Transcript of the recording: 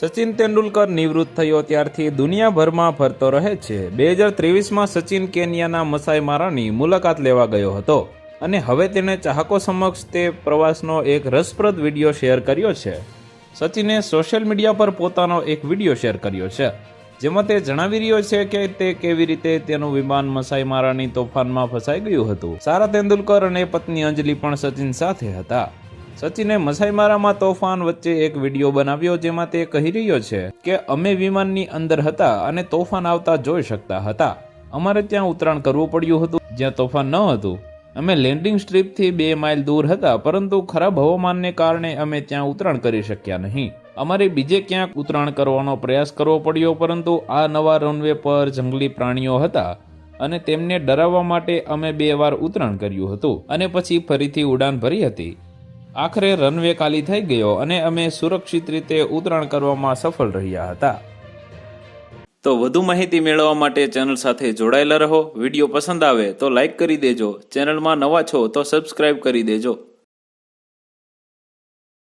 સચિન તેંડુલકર નિવૃત્ત થયો ત્યારથી દુનિયાભરમાં ફરતો રહે છે. બે હજાર ત્રેવીસમાં સચિન કેન્યાના મસાઈ મારાની મુલાકાત લેવા ગયો હતો અને હવે તેણે ચાહકો સમક્ષ તે પ્રવાસનો એક રસપ્રદ વીડિયો શેર કર્યો છે. સચિને સોશિયલ મીડિયા પર પોતાનો એક વીડિયો શેર કર્યો છે, જેમાં તે જણાવી રહ્યો છે કે તે કેવી રીતે તેનું વિમાન મસાઈ મારાની તોફાનમાં ફસાઈ ગયું હતું. સારા તેંડુલકર અને પત્ની અંજલિ પણ સચિન સાથે હતા. સચિને મસાઈમારામાં તોફાન વચ્ચે એક વીડિયો બનાવ્યો જેમાં તે કહી રહ્યો છે કે અમે વિમાનની અંદર હતા અને તોફાન આવતા જોઈ શકતા હતા. અમારે ત્યાં ઉતરાણ કરવું પડ્યું હતું, જ્યાં તોફાન ન હતું. અમે લેન્ડિંગ સ્ટ્રીપથી બે માઇલ દૂર હતા, પરંતુ ખરાબ હવામાનને કારણે અમે ત્યાં ઉતરાણ કરી શક્યા નહીં. અમારે બીજે ક્યાંક ઉતરાણ કરવાનો પ્રયાસ કરવો પડ્યો, પરંતુ આ નવા રનવે પર જંગલી પ્રાણીઓ હતા અને તેમને ડરાવવા માટે અમે બે વાર ઉતરાણ કર્યું હતું અને પછી ફરીથી ઉડાન ભરી હતી. આખરે રનવે ખાલી થઈ ગયો અને અમે સુરક્ષિત રીતે ઉતરાણ કરવામાં સફળ રહ્યા હતા. તો વધુ માહિતી મેળવવા માટે ચેનલ સાથે જોડાયેલા રહો. વીડિયો પસંદ આવે તો લાઈક કરી દેજો. ચેનલમાં નવા છો તો સબસ્ક્રાઇબ કરી દેજો.